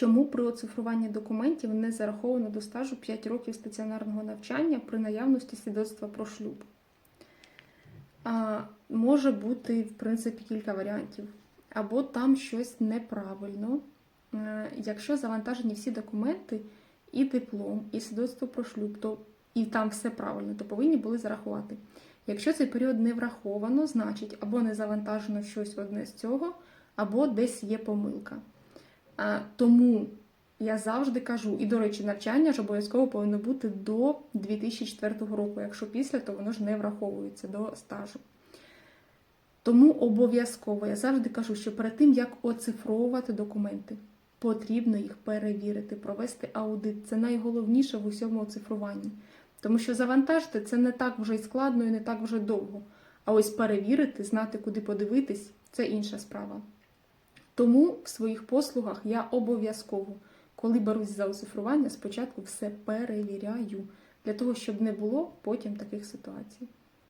Чому при оцифруванні документів не зараховано до стажу 5 років стаціонарного навчання при наявності свідоцтва про шлюб? А, може бути, в принципі, кілька варіантів. Або там щось неправильно. Е, Якщо завантажені всі документи, і диплом, і свідоцтво про шлюб, то і там все правильно, то повинні були зарахувати. Якщо цей період не враховано, значить або не завантажено щось одне з цього, або десь є помилка. Тому я завжди кажу, і до речі, навчання ж обов'язково повинно бути до 2004 року. Якщо після, то воно ж не враховується до стажу. Тому обов'язково я завжди кажу, що перед тим як оцифровувати документи, потрібно їх перевірити, провести аудит. Це найголовніше в усьому оцифруванні. Тому що завантажити це не так вже й складно і не так вже довго. А ось перевірити, знати, куди подивитись це інша справа. Тому в своїх послугах я обов'язково, коли берусь за оцифрування, спочатку все перевіряю, для того, щоб не було потім таких ситуацій.